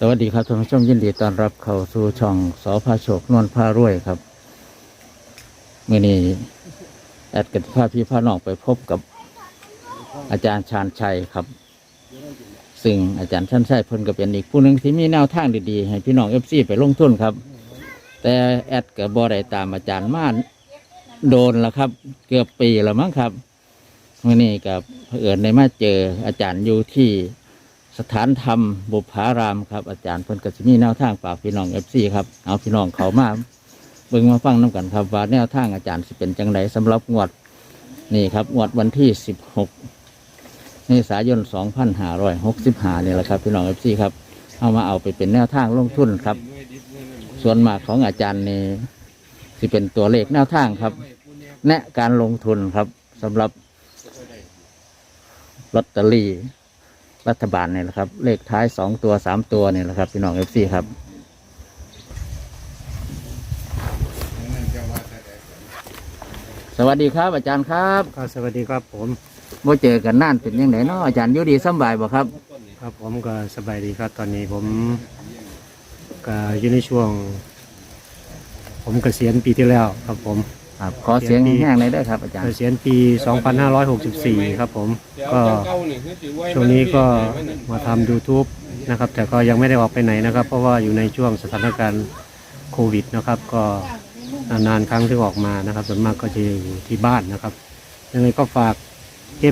สวัสดีครับท่านผู้ชมยินดีต้อนรับเข้าสู่ช่องสอพาโชคนวลพารวยครับเมื่อนี้แอดกับพาพี่พาน้องไปพบกับอาจารย์ชาญชัยครับ ซึ่งอาจารย์ชาญชัยเพิ่นก็เป็นอีกผู้หนึ่งที่มีแนวทางดีๆ ให้พี่น้องเอฟซีไปลงทุนครับ แต่แอดกับบอได้ตามอาจารย์มาโดนแล้วครับ เกือบปีแล้วมั้งครับเมื่อนี้กับเผอิญในมาเจออาจารย์อยู่ที่ สถานธรรมบุพารามครับอาจารย์เพิ่นก็สิมีแนวทางฝากพี่น้องเอฟซีครับเอาพี่น้องเขามาเบิ่งมาฟังน้กันครับว่าแนวทางอาจารย์สิเป็นจังไดสำหรับงวดนี่ครับงวดวันที่สิบหกเมษายนสองพันห้าร้อยหกสิบห้านี่แหละครับพี่น้องเอฟซีครับเอามาเอาไปเป็นแนวทางลงทุนครับ ส่วนมากของอาจารย์นี่สิเป็นตัวเลขแนวทางครับ แนะการลงทุนครับสำหรับลอตเตอรี่ รัฐบาลเนี่ยแหละครับ เลขท้ายสองตัวสามตัวเนี่ยแหละครับพี่น้องเอฟซีครับสวัสดีครับอาจารย์ครับก็สวัสดีครับผมว่าเจอกันนานเป็นยังไงเนาะอาจารย์อยู่ดีสำบายบ่ครับ ครับผมก็สบายดีครับ ตอนนี้ผมก็อยู่ในช่วง ผมเกษียณปีที่แล้วครับผม ครับขอเสียงแห้งๆเลยได้อครับอาจารเกย์ษียณปี 2564 ครับผม ก็ช่วงนี้ก็มาทำ YouTube นะครับ แต่ก็ยังไม่ได้ออกไปไหนนะครับ เพราะว่าอยู่ในช่วงสถานการณ์โควิดนะครับ ก็นานๆครั้งที่ออกมานะครับ ส่วนมากก็จะอยู่ที่บ้านนะครับ ยังไงก็ฝาก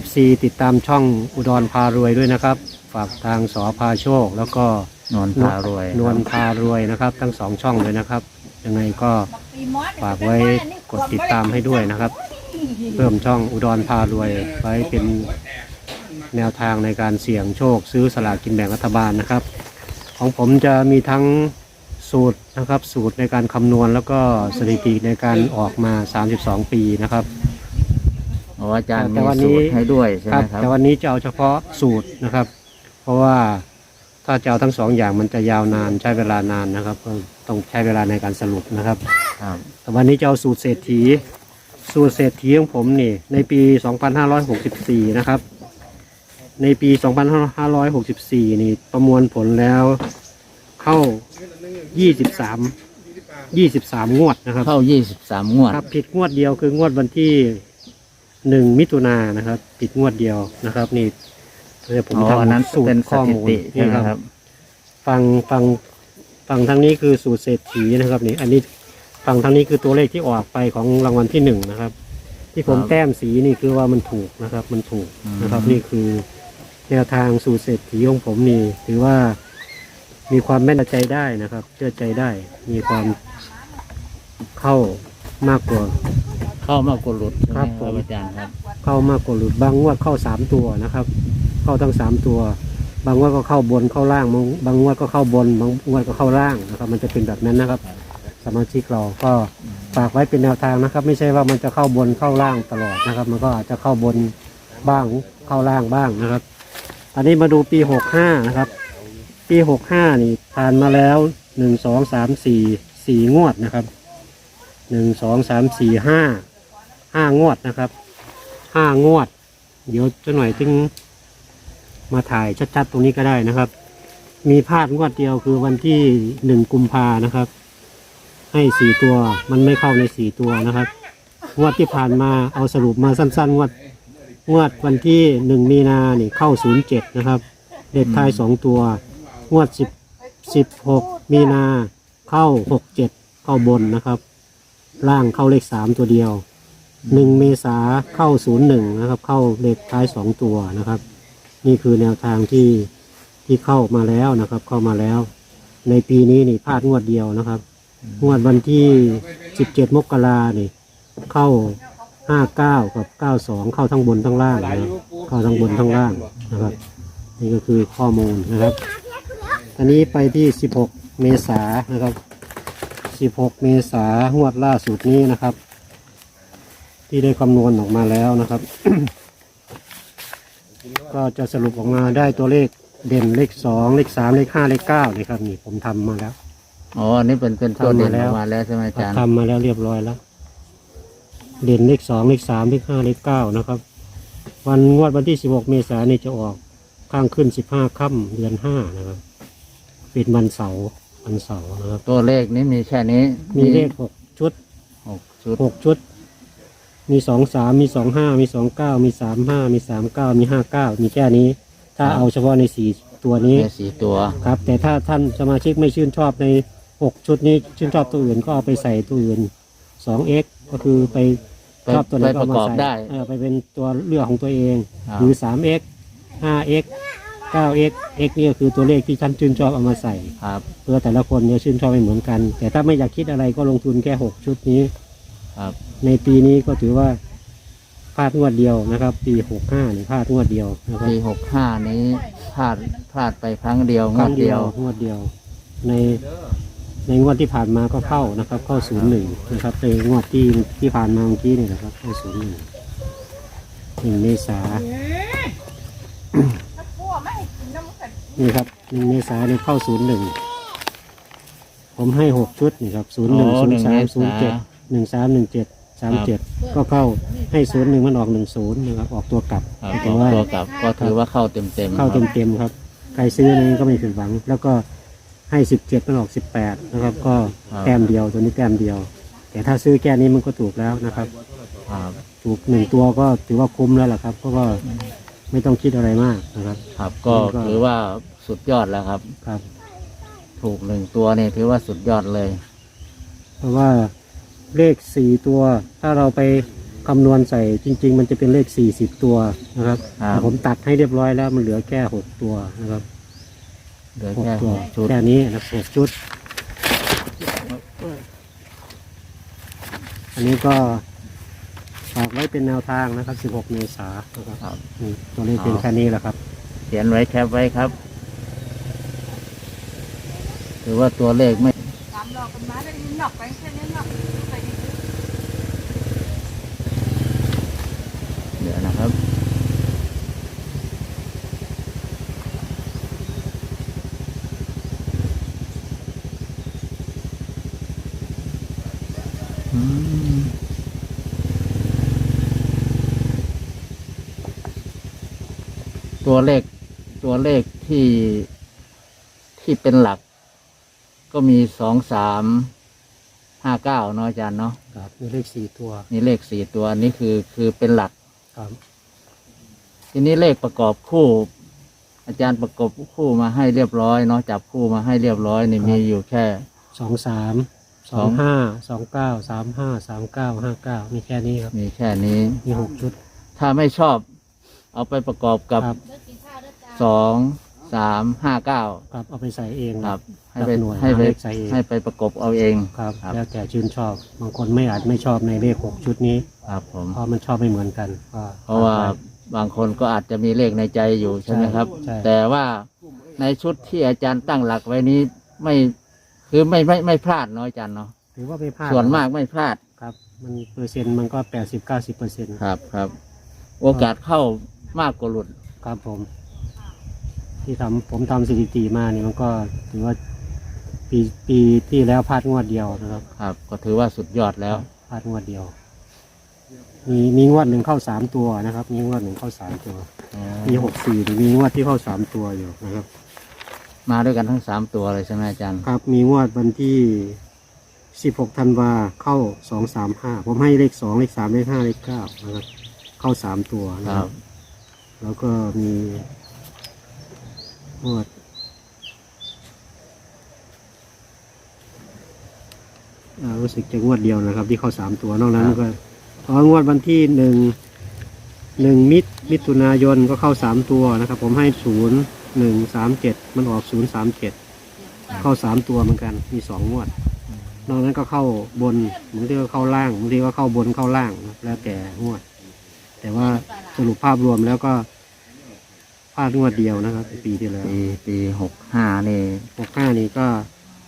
FC ติดตามช่องอุดรพารวยด้วยนะครับ ฝากทางสอพาโชค แล้วก็ นวลพารวย นวลพารวยนะครับ ทั้งสองช่องเลยนะครับ ยังไงก็ฝากไว้ กดติดตามให้ด้วยนะครับ เพิ่มช่องอุดรพารวยไว้เป็นแนวทางในการเสี่ยงโชคซื้อสลากกินแบ่งรัฐบาลนะครับ ของผมจะมีทั้งสูตรนะครับ สูตรในการคำนวณแล้วก็สถิติในการออกมา 32 ปีนะครับอ๋ออาจารย์แต่มีวันนี้สูตรให้ด้วยใช่ไหมครับแต่วันนี้จะเอาเฉพาะสูตรนะครับ เพราะว่า ถ้าจะเอาทั้งสองอย่างมันจะยาวนานใช้เวลานานนะครับก็ต้องใช้เวลาในการสรุปนะครับ ครับแต่วันนี้จะเอาสูตรเศรษฐี สูตรเศรษฐีของผมนี่ ในปี 2564 นะครับ ในปี 2564 นี่ประมวลผลแล้วเข้า 23 23 งวดนะครับ เข้ายี่สิบสามงวด ครับผิดงวดเดียวคืองวดวันที่หนึ่งมิถุนายนนะครับ ผิดงวดเดียวนะครับ นี่ เดี๋ยวผมอ๋ออันนั้นทำสูตเป็นรสข้อถิมูลติใช่นี่ไหมครับครับฟังฟังฟังทางนี้คือสูตรเศรษฐีนะครับนี่อันนี้ฟังทางนี้คือตัวเลขที่ออกไปของรางวัลที่หนึ่งนะครับ ที่ผมครับแต้มสีนี่คือว่ามันถูกนะครับ มันถูกอืมนะครับนี่คือแนวทางสูตรเศรษฐีของผมนี่ ถือว่ามีความแม่นใจได้นะครับ เชื่อใจได้ มีความเข้ามากกว่า เข้ามากดหลุดใช่ไหมครับคผรับมอาจารย์ครับ เข้ามากกว่าหลุดบางงวดเข้าสามตัวนะครับ เข้าทั้งสามตัว บางงวดก็เข้าบนเข้าล่าง บางบางงวดก็เข้าบน บางงวดก็เข้าล่างนะครับ มันจะเป็นแบบนั้นนะครับ สมาชิกเราก็ฝากไว้เป็นแนวทางนะครับ ไม่ใช่ว่ามันจะเข้าบนเข้าล่างตลอดนะครับ มันก็อาจจะเข้าบนบ้างเข้าล่างบ้างนะครับ อันนี้มาดูปีหกห้านะครับ ปีหกห้านี่ผ่านมาแล้วหนึ่งสองสามสี่สี่งวดนะครับหนึ่งสองสามสี่ห้าห้างวดนะครับห้างวด เดี๋ยวจะหน่อยถึง มาถ่ายชัดๆ ตรงนี้ก็ได้นะครับ มีพลาดงวดเดียวคือวันที่หนึ่งกุมภานะครับ ให้สี่ตัวมันไม่เข้าในสี่ตัวนะครับ งวดที่ผ่านมาเอาสรุปมาสั้น ๆ งวดงวดวันที่หนึ่งมีนานี่เข้าศูนย์เจ็ดนะครับ เด็ดท้ายสองตัว งวดสิบสิบหกมีนาเข้าหกเจ็ดเข้าบนนะครับ ล่างเข้าเลขสามตัวเดียวหนึ่งเมษาเข้าศูนย์หนึ่งนะครับ เข้าเลขท้ายสองตัวนะครับ นี่คือแนวทางที่ที่เข้ามาแล้วนะครับ เข้ามาแล้ว ในปีนี้นี่พลาดงวดเดียวนะครับ งวดวันที่สิบเจ็ดมกรานี่ เข้าห้าเก้ากับเก้าสองเข้าทั้งบนทั้งล่างนะครับเข้าทั้งบนทั้งล่างนะครับ นี่ก็คือข้อมูลนะครับ อันนี้ไปที่สิบหกเมษานะครับสิบหกเมษางวดล่าสุดนี้นะครับ ที่ได้คำนวณออกมาแล้วนะครับ ก็จะสรุปออกมาได้ตัวเลขเด่นเลขสองเลขสามเลขห้าเลขเก้านี่ครับนี่ผมทำมาแล้ว อ๋อนี่เป็นเป็นตัวเด่นทำมาแล้อว อกมาแล้วใช่ไหมอาจารย์ ทำมาแล้วเรียบร้อยแล้ว เด่นเลขสองเลขสามเลขห้าเลขเก้านะครับ วันงวดวันที่สิบหกเมษายนนี่จะออกข้างขึ้นสิบห้าค่ำเดือนห้านะครับปิดวันเสาร์วันเสาร์นะครับ ตัวเลขนี้มีแค่นี้มีเลขหกชุดหกชุดหกชุด มีสองสามมีสองห้ามีสองเก้ามีสามห้ามีสามเก้ามีห้าเก้ามีแค่นี้ ถ้าเอาเฉพาะในสี่ตัวนี้แค่สี่ตัว ครับ แต่ถ้าท่านสมาชิกไม่ชื่นชอบในหกชุดนี้ชื่นชอบตัวอื่นก็เอาไปใส่ตัวอื่นสองเอ็กก็คือไปไปชอบตัวไหนไปก็ประเอากมาอบใส่ได้เออไปเป็นตัวเลือกของตัวเอง ครับ หรือ 3x 5x 9x x นี่ก็คือตัวเลขที่ท่านชื่นชอบเอามาใส่ ครับเพื่อแต่ละคนเนี่ยชื่นชอบไม่เหมือนกัน แต่ถ้าไม่อยากคิดอะไรก็ลงทุนแค่6ชุดนี้ ครับ ในปีนี้ก็ถือว่าพลาดงวดเดียวนะครับ ปี65นี่พลาดงวดเดียวนะครับปีหกห้านี้พลาดพลาดไปครั้งเดียวงควรั้ดงเดียวงวดเดียว ในในงวดที่ผ่านมาก็เข้านะครับ เข้า01นะครับในงวดที่ที่ผ่านมาเมื่อกี้นี่นะครับ เข้า01หนึ่งเมษานี่ครับหนึ่งเมษายนเนี่ยเข้าศูนย์หนึ่งผมให้หกชุดนี่ครับศูนย์หนึ่งอ๋อศูนหนึ่ย์งสาเมมษาศูนย์เจ็ดหนึ่งสามหนึ่งเจ็ด สามเจ็ดก็เข้าให้ศูนย์หนึ่งมันออกหนึ่งศูนย์นะครับออกตัวกลับครับแต่ว่าตัวกลับก็ถือว่าเข้าเต็มเต็มๆเข้าครับเต็มๆครับใครซื้อนี้ก็ไม่ผิดหวัง แล้วก็ให้สิบเจ็ดมันออกสิบแปดนะครับ ก็แต้มเดียวตัวนี้แต้มเดียว แต่ถ้าซื้อแค่นี้มันก็ถูกแล้วนะครับ ครับถูถูกหนึ่งตัวก็ถือว่าคุ้มแล้วล่ะครับเพราะว่าไม่ต้องคิดอะไรมากนะครับ ครับก็มันก็ ถือว่าสุดยอดแล้วครับ ครับ ถูกหนึ่งตัวนี่ถือว่าสุดยอดเลย เพราะว่า เลขสี่ตัว ถ้าเราไปคำนวณใส่จริง ๆ มันจะเป็นเลขสี่สิบตัวนะครับครับ แต่ผมตัดให้เรียบร้อยแล้วมันเหลือแค่หกตัวนะครับเหลือหกแค่ตัวหกชุดแค่นี้นะหกชุด อันนี้ก็ฝากไว้เป็นแนวทางนะครับ 16 เมษายนนะครับครับ นี่ตัวเลขเป็นอ๋อแค่นี้แหละครับ เขียนไว้แคปไว้ครับถือว่าตัวเลขไม่ตามหลอกกันมาได้ยินหนอกไปแค่นี้หนอกไปดี เหลือนะครับ อืม ตัวเลข ตัวเลขที่ที่เป็นหลัก ก็มีสองสามห้าเก้าเนาะอาจารย์เนาะครับมีเลขสี่ตัวนี่เลขสี่ตัวอันนี้คือคือเป็นหลัก ครับ ทีนี้เลขประกอบคู่ อาจารย์ประกอบคู่มาให้เรียบร้อยเนาะจับคู่มาให้เรียบร้อยนี่มีอยู่แค่สองสาม สองห้าสองเก้าสามห้าสามเก้าห้าเก้ามีแค่นี้ครับ มีแค่นี้ มีหกชุด ถ้าไม่ชอบ เอาไปประกอบกับครับ สองสามห้าเก้าครับเอาไปใส่เองครับ ให้ไปหน่วยให้ไปหาเลขใส่เองให้ไปประกบเอาเอง ครับ ครับ แล้วแต่ชื่นชอบ บางคนไม่อาจไม่ชอบในเลขหกชุดนี้ ครับผม เพราะมันชอบไม่เหมือนกันก็เพราะว่า บางคนก็อาจจะมีเลขในใจอยู่ใช่ไหมครับ ใช่แต่ว่าในชุดที่อาจารย์ตั้งหลักไว้นี้ไม่ คือไม่ไม่ไม่พลาดเนาะอาจารย์เนาะถือว่าไม่พลาดส่วนมากไม่พลาดครับ มันเปอร์เซ็นต์มันก็แปดสิบเก้าสิบเปอร์เซ็นต์ครับครับ โอกาสเข้ามากกว่าหลุดครับผม ที่ทำผมทำสถิติมานี่มันก็ถือว่าปีปีที่แล้วพลาดงวดเดียวนะครับครับ ก็ถือว่าสุดยอดแล้ว พลาดงวดเดียว มีมีงวดหนึ่งเข้าสามตัวนะครับ มีงวดหนึ่งเข้าสามตัว ปีหกสี่มีงวดที่เข้าสามตัวอยู่นะครับ มาด้วยกันทั้งสามตัวเลยใช่ไหมอาจารย์ ครับ มีงวดวันที่สิบหกธันวาเข้าสองสามห้าผมให้เลขสองเลขสามเลขห้าเลขเก้านะครับ เข้าสามตัวนะคครัรับ บ แล้วก็มีงวดอ่ารู้สึกจะงวดเดียวนะครับ ที่เข้าสามตัวนอกนั้นก็พองวดวันที่หนึ่งหนึ่งมิมิถุนายนก็เข้าสามตัวนะครับ ผมให้ศูนย์ หนึ่งสามเจ็ดมันออกศูนย์สามเจ็ดเข้าสามตัวเหมือนกัน มีสองงวด นอกนั้นก็เข้าบนบางทีก็เข้าล่างบางทีก็เข้าบนเข้าล่างนะแล้วแต่งวด แต่ว่าสรุปภาพรวมแล้วก็พลาดงวดเดียวนะครับปีที่แล้วปีปีหกห้านี่หกห้านี่ก็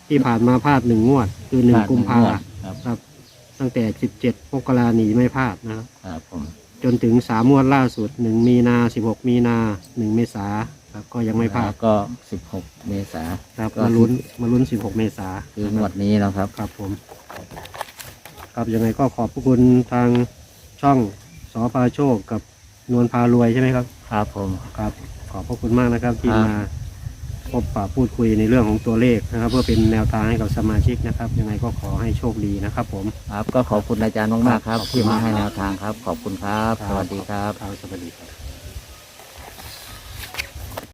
ที่ผ่านมาพลาดหนึ่งงวด คือหนึ่งพลดกุมภางวดครับครับ ตั้งแต่สิบเจ็ดมกราหนีไม่พลาดนะครับครับผมจนถึงสามงวดล่าสุดหนึ่งมีนาสิบหกมีนาหนึ่งเมษา ครับก็ยังไม่พลาดแล้วก็สิบหกเมษาครับก็มาลุ้นมาลุ้นสิบหกเมษาคืองวดนี้แล้วครับ ครับผม ครับยังไงก็ขอบพระคุณทางช่องสอพาโชคกับนวลพารวยใช่ไหมครับ ครับผม ครับ ขอบพระคุณมากนะครับที่ครับ มาพบปะพูดคุยในเรื่องของตัวเลขนะครับ เพื่อเป็นแนวทางให้กับสมาชิกนะครับ ยังไงก็ขอให้โชคดีนะครับ ผม ครับ ก็ขอบคุณอาจารย์มากๆครับขอบคุณที่มาให้มากแนวทางครับ ขอบคุณครับ สวัสดีครับ ครับสวัสดีครับ